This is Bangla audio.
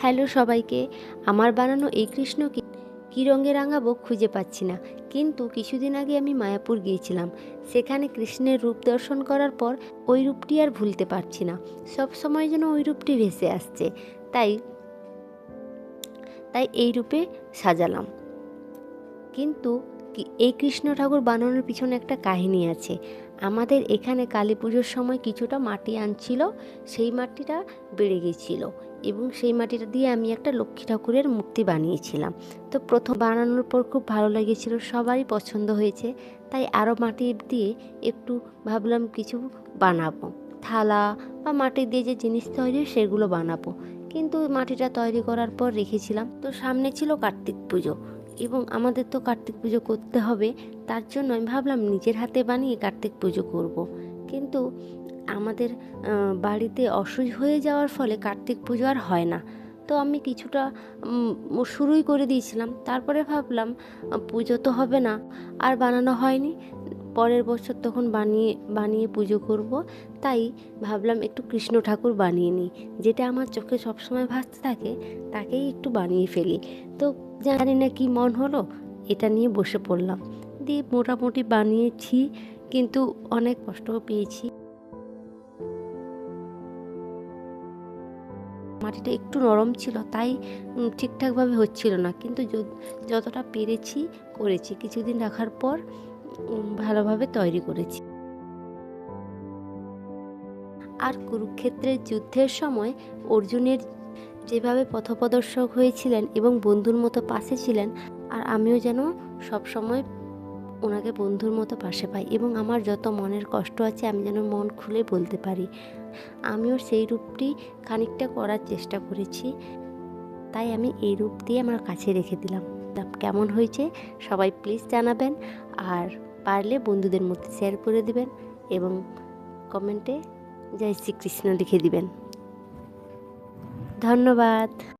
হ্যালো সবাইকে। আমার বানানো এই কৃষ্ণকে কী রঙে রাঙাবো খুঁজে পাচ্ছি না। কিন্তু কিছুদিন আগে আমি মায়াপুর গিয়েছিলাম। সেখানে কৃষ্ণের রূপ দর্শন করার পর ওই রূপটি আর ভুলতে পারছি না। সব সময় যেন ওই রূপটি ভেসে আসছে। তাই তাই এই রূপে সাজালাম। কিন্তু এই কৃষ্ণ ঠাকুর বানানোর পিছনে একটা কাহিনী আছে। আমাদের এখানে কালী পুজোর সময় কিছুটা মাটি আনছিল, সেই মাটিটা বেড়ে গেছিল এবং সেই মাটিটা দিয়ে আমি একটা লক্ষ্মী ঠাকুরের মূর্তি বানিয়েছিলাম। তো প্রথম বানানোর পর খুব ভালো লেগেছিল, সবারই পছন্দ হয়েছে, তাই আরও মাটি দিয়ে একটু ভাবলাম কিছু বানাবো। থালা বা মাটি দিয়ে যে জিনিস তৈরি সেগুলো বানাবো। কিন্তু মাটিটা তৈরি করার পর রেখেছিলাম। তো সামনে ছিল কার্তিক পুজো এবং আমাদের তো কার্তিক পুজো করতে হবে, তার জন্য আমি ভাবলাম নিজের হাতে বানিয়ে কার্তিক পুজো করব। কিন্তু আমাদের বাড়িতে অসুখ হয়ে যাওয়ার ফলে কার্তিক পুজো আর হয় না। তো আমি কিছুটা শুরুই করে দিয়েছিলাম। তারপরে ভাবলাম পুজো তো হবে না, আর বানানো হয়নি। পরের বছর তখন বানিয়ে বানিয়ে পুজো করব। তাই ভাবলাম একটু কৃষ্ণ ঠাকুর বানিয়ে নিই। যেটা আমার চোখে সবসময় ভাসতে থাকে, তাকেই একটু বানিয়ে ফেলি। তো জানি না কি মন হলো, এটা নিয়ে বসে পড়লাম। দিয়ে মোটামুটি বানিয়েছি, কিন্তু অনেক কষ্টও পেয়েছি। মাটিটা একটু নরম ছিল, তাই ঠিকঠাকভাবে হচ্ছিল না। কিন্তু যতটা পেরেছি করেছি। কিছুদিন রাখার পর ভালোভাবে তৈরি করেছি। আর কুরুক্ষেত্রের যুদ্ধের সময় অর্জুনের যেভাবে পথপ্রদর্শক হয়েছিলেন এবং বন্ধুর মতো পাশে ছিলেন, আর আমিও যেন সব সময় ওনাকে বন্ধুর মতো পাশে পাই এবং আমার যত মনের কষ্ট আছে আমি যেন মন খুলে বলতে পারি। আমিও সেই রূপটি খানিকটা করার চেষ্টা করেছি, তাই আমি এই রূপ দিয়ে আমার কাছে রেখে দিলাম। কেমন হয়েছে সবাই প্লিজ জানাবেন, আর পারলে বন্ধুদের মধ্যে শেয়ার করে দিবেন এবং কমেন্টে জয় শ্রীকৃষ্ণ লিখে দিবেন। ধন্যবাদ।